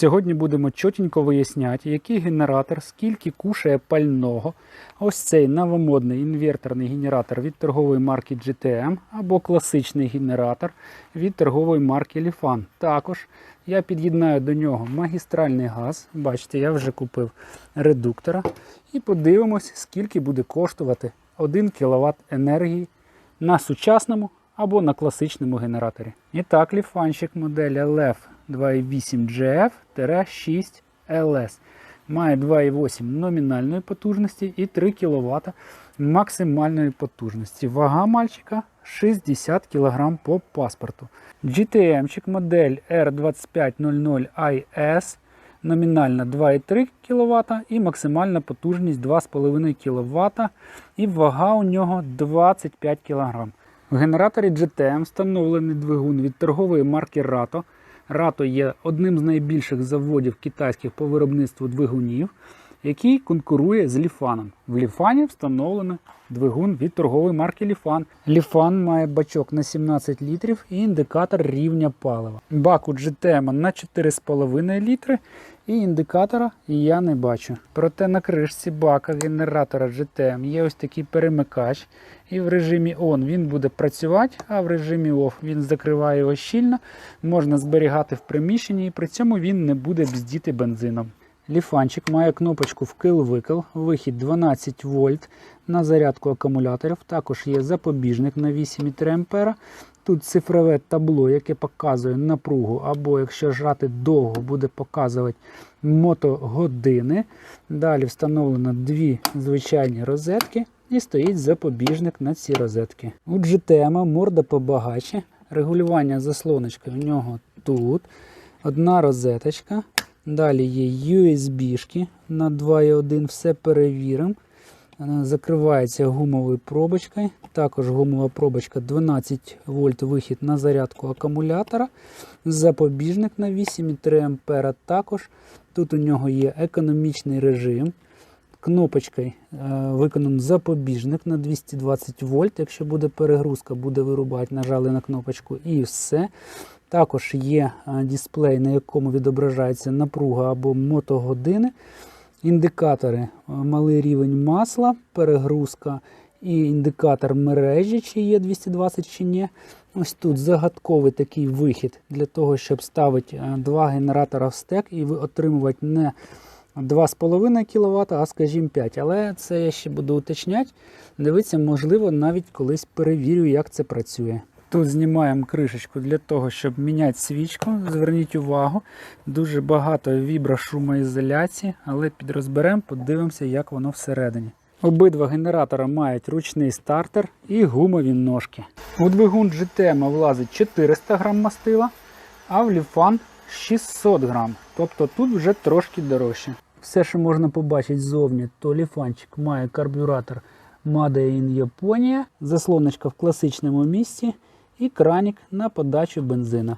Сьогодні будемо чотенько виясняти, який генератор, скільки кушає пального. Ось цей новомодний інверторний генератор від торгової марки GTM або класичний генератор від торгової марки Lifan. Також я під'єднаю до нього магістральний газ. Бачите, я вже купив редуктора. І подивимось, скільки буде коштувати 1 кВт енергії на сучасному або на класичному генераторі. І так, ліфанчик моделі LF 2.8 GF-6LS має 2,8 номінальної потужності і 3 кВт максимальної потужності. Вага мальчика 60 кг по паспорту. GTM-чик модель R2500IS номінальна 2,3 кВт і максимальна потужність 2,5 кВт і вага у нього 25 кг. В генераторі GTM встановлений двигун від торгової марки Rato. Rato є одним з найбільших заводів китайських по виробництву двигунів, який конкурує з Ліфаном. В Ліфані встановлено двигун від торгової марки Ліфан. Ліфан має бачок на 17 літрів і індикатор рівня палива. Бак у GTM на 4,5 літри і індикатора я не бачу. Проте на кришці бака генератора GTM є ось такий перемикач. І в режимі ON він буде працювати, а в режимі OFF він закриває його щільно, можна зберігати в приміщенні і при цьому він не буде бздіти бензином. Ліфанчик має кнопочку вкил-викил, вихід 12 вольт на зарядку акумуляторів. Також є запобіжник на 8,3 А. Тут цифрове табло, яке показує напругу, або якщо жати довго, буде показувати мотогодини. Далі встановлено дві звичайні розетки і стоїть запобіжник на ці розетки. У GTM морда побагаче. Регулювання заслоночки у нього тут. Одна розеточка. Далі є USB-шки на 2.1, все перевіримо. Закривається гумовою пробочкою. Також гумова пробочка 12 вольт вихід на зарядку акумулятора. Запобіжник на 8,3 А також. Тут у нього є економічний режим. Кнопочкою е, виконаний запобіжник на 220 вольт. Якщо буде перегрузка, буде вирубати, нажали на кнопочку і все. Також є е, дисплей, на якому відображається напруга або мотогодини. Індикатори, е, малий рівень масла, перегрузка і індикатор мережі, чи є 220 чи ні. Ось тут загадковий такий вихід для того, щоб ставити е, два генератора в стек і отримувати не 2,5 кВт, а скажімо 5. Але це я ще буду уточняти. Дивіться, можливо, навіть колись перевірю, як це працює. Тут знімаємо кришечку для того, щоб міняти свічку. Зверніть увагу, дуже багато віброшумоізоляції, але підрозберемо, подивимося, як воно всередині. Обидва генератора мають ручний стартер і гумові ножки. У двигун GTM влазить 400 грам мастила, а в Ліфан 600 грам. Тобто тут вже трошки дорожче. Все, що можна побачити ззовні, то ліфанчик має карбюратор Made in Japonia, заслоночка в класичному місці і кранік на подачу бензина.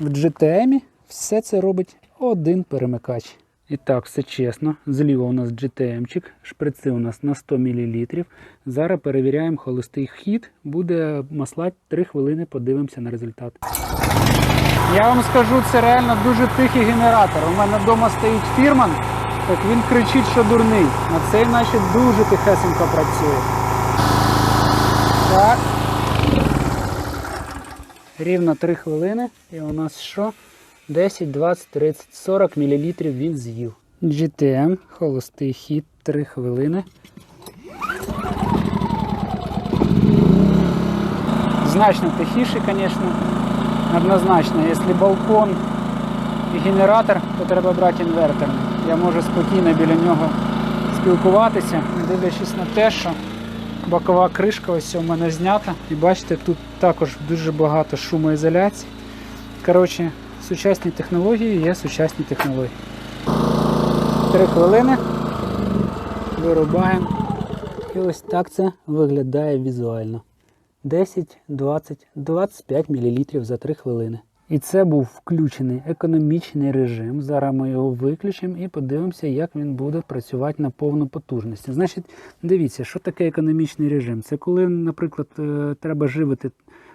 В GTM все це робить один перемикач. І так, все чесно. Зліва у нас GTM-чик, шприци у нас на 100 мл. Зараз перевіряємо холостий хід. Буде маслать 3 хвилини, подивимося на результат. Я вам скажу, це реально дуже тихий генератор. У мене вдома стоїть фірман, так він кричить, що дурний. На цей наче дуже тихесенько працює. Так. Рівно 3 хвилини. І у нас що? 10, 20, 30, 40 мл він з'їв. GTM, холостий хід, 3 хвилини. Значно тихіше, звісно. Однозначно, якщо балкон і генератор, то треба брати інверторний. Я можу спокійно біля нього спілкуватися, не дивлячись на те, що бокова кришка ось у мене знята. І бачите, тут також дуже багато шумоізоляції. Коротше, сучасні технології є сучасні технології. Три хвилини. Вирубаємо. І ось так це виглядає візуально. 10, 20, 25 мл за 3 хвилини. І це був включений економічний режим. Зараз ми його виключимо і подивимося, як він буде працювати на повну потужність. Значить, дивіться, що таке економічний режим. Це коли, наприклад, е, треба живити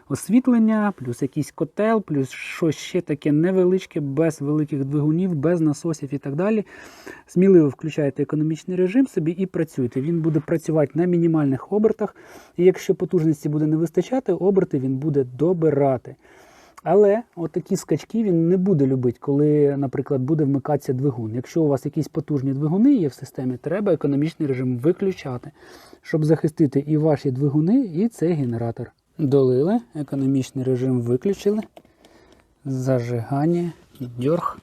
освітлення, плюс якийсь котел, плюс щось ще таке невеличке, без великих двигунів, без насосів і так далі. Сміливо включаєте економічний режим собі і працюєте. Він буде працювати на мінімальних обертах. І якщо потужності буде не вистачати, оберти він буде добирати. Але от такі скачки він не буде любити, коли, наприклад, буде вмикатися двигун. Якщо у вас якісь потужні двигуни є в системі, треба економічний режим виключати, щоб захистити і ваші двигуни, і цей генератор. Долили, економічний режим виключили. Зажигання, дьорг.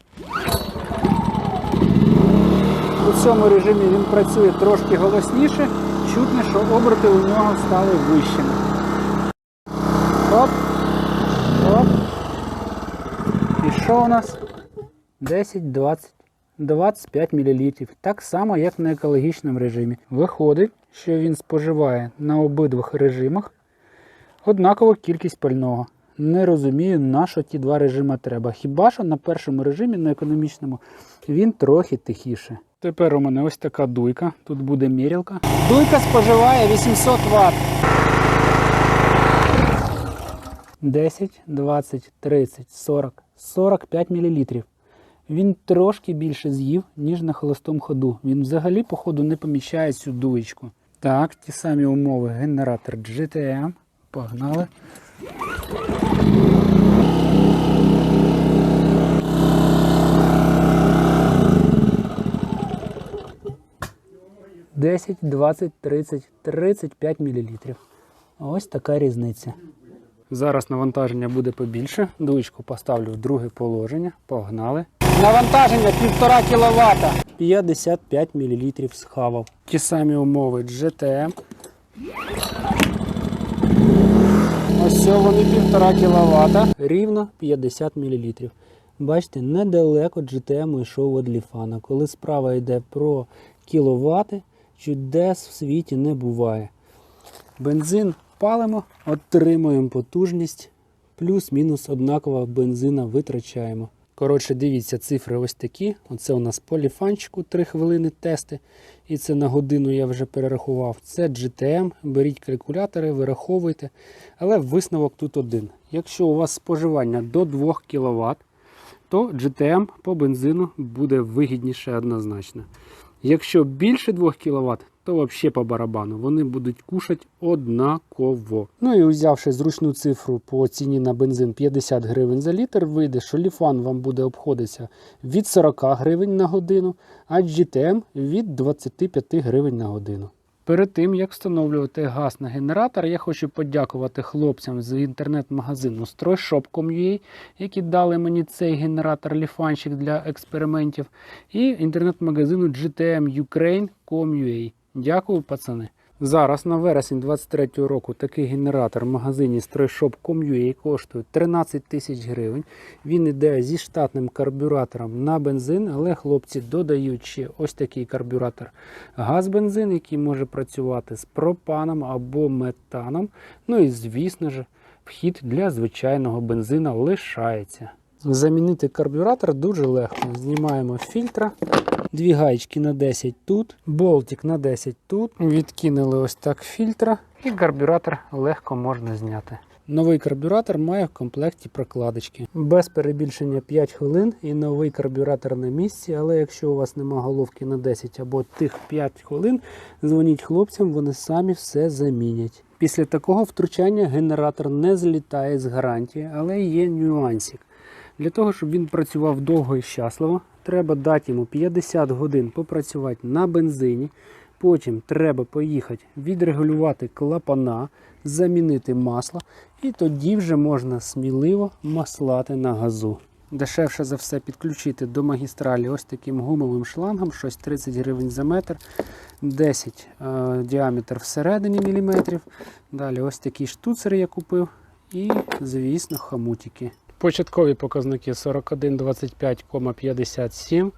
У цьому режимі він працює трошки голосніше, чутно, що оберти у нього стали вищими. Оп. І що у нас? 10, 20, 25 мл. Так само, як на екологічному режимі. Виходить, що він споживає на обидвох режимах однакову кількість пального. Не розумію, на що ті два режими треба. Хіба що на першому режимі, на економічному, він трохи тихіше. Тепер у мене ось така дуйка. Тут буде мірілка. Дуйка споживає 800 Вт. 10, 20, 30, 40, 45 мл. Він трошки більше з'їв, ніж на холостому ходу. Він взагалі, по ходу, не поміщає цю дуєчку. Так, ті самі умови. Генератор GTM. Погнали. Десять, двадцять, тридцять, тридцять п'ять мілілітрів. Ось така різниця. Зараз навантаження буде побільше. Дуєчку поставлю в друге положення. Погнали. Навантаження 1,5 кВт. 55 мл схавав. Ті самі умови GTM. Ось вони 1,5 кВт. Рівно 50 мл. Бачите, недалеко GTM йшов від ліфана. Коли справа йде про кіловати, чудес в світі не буває. Бензин палимо, отримуємо потужність, плюс-мінус однаково бензина витрачаємо. Коротше, дивіться, цифри ось такі. Оце у нас по ліфанчику 3 хвилини тести. І це на годину я вже перерахував. Це GTM, беріть калькулятори, вираховуйте. Але висновок тут один. Якщо у вас споживання до 2 кВт, то GTM по бензину буде вигідніше однозначно. Якщо більше 2 кВт, то взагалі по барабану. Вони будуть кушати однаково. Ну і взявши зручну цифру по ціні на бензин 50 гривень за літр, вийде, що ліфан вам буде обходитися від 40 гривень на годину, а GTM від 25 гривень на годину. Перед тим, як встановлювати газ на генератор, я хочу подякувати хлопцям з інтернет-магазину StrойShop.com.ua, які дали мені цей генератор ліфанчик для експериментів, і інтернет-магазину GTM-Ukraine.com.ua. Дякую, пацани. Зараз на вересень 23 року такий генератор в магазині StrойShop.com.ua коштує 13 тисяч гривень. Він іде зі штатним карбюратором на бензин, але хлопці додають ще ось такий карбюратор газ-бензин, який може працювати з пропаном або метаном. Ну і звісно ж, вхід для звичайного бензина лишається. Замінити карбюратор дуже легко. Знімаємо фільтра. Дві гаєчки на 10 тут, болтик на 10 тут. Відкинули ось так фільтра, і карбюратор легко можна зняти. Новий карбюратор має в комплекті прокладочки. Без перебільшення 5 хвилин і новий карбюратор на місці. Але якщо у вас нема головки на 10 або тих 5 хвилин, дзвоніть хлопцям, вони самі все замінять. Після такого втручання генератор не злітає з гарантії, але є нюансик. Для того, щоб він працював довго і щасливо, треба дати йому 50 годин попрацювати на бензині. Потім треба поїхати відрегулювати клапана, замінити масло, і тоді вже можна сміливо маслати на газу. Дешевше за все підключити до магістралі ось таким гумовим шлангом, щось 30 гривень за метр, 10 е, діаметр всередині міліметрів. Далі ось такий штуцер я купив. І, звісно, хамутики. Початкові показники 41,25,57.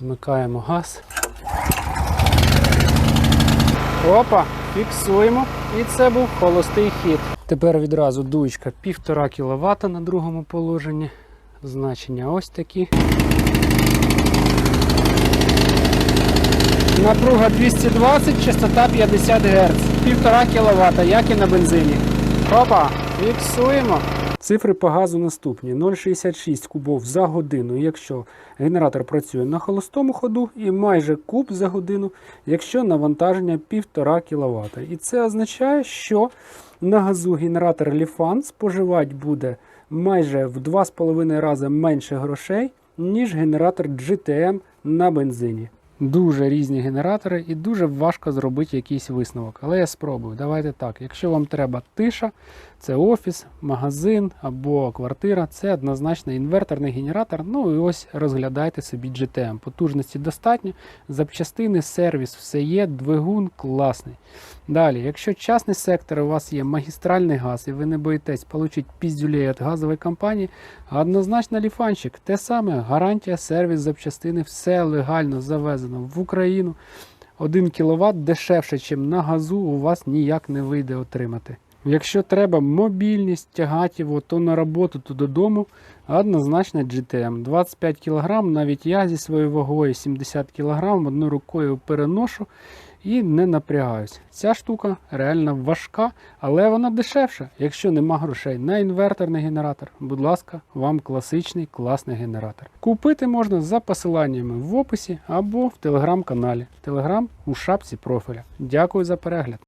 Вмикаємо газ. Опа, фіксуємо. І це був холостий хід. Тепер відразу дуєчка 1,5 кВт на другому положенні. Значення ось такі. Напруга 220, частота 50 Гц. 1,5 кВт, як і на бензині. Опа! Фіксуємо. Цифри по газу наступні: 0,66 кубов за годину, якщо генератор працює на холостому ходу, і майже куб за годину, якщо навантаження 1,5 кВт. І це означає, що на газу генератор Lifan споживати буде майже в 2,5 рази менше грошей, ніж генератор GTM на бензині. Дуже різні генератори і дуже важко зробити якийсь висновок. Але я спробую. Давайте так. Якщо вам треба тиша, це офіс, магазин або квартира, це однозначно інверторний генератор. Ну і ось розглядайте собі GTM. Потужності достатньо, запчастини, сервіс, все є, двигун класний. Далі, якщо частний сектор, у вас є магістральний газ, і ви не боїтесь отримати піздюлей від газової компанії, однозначно ліфанчик. Те саме, гарантія, сервіс, запчастини, все легально завезено в Україну. 1 кВт дешевше, ніж на газу, у вас ніяк не вийде отримати. Якщо треба мобільність, тягати його то на роботу, то додому, однозначно GTM. 25 кг, навіть я зі своєю вагою 70 кг одною рукою переношу і не напрягаюсь. Ця штука реально важка, але вона дешевша. Якщо нема грошей на інверторний генератор, будь ласка, вам класичний класний генератор. Купити можна за посиланнями в описі або в телеграм-каналі. Телеграм у шапці профіля. Дякую за перегляд.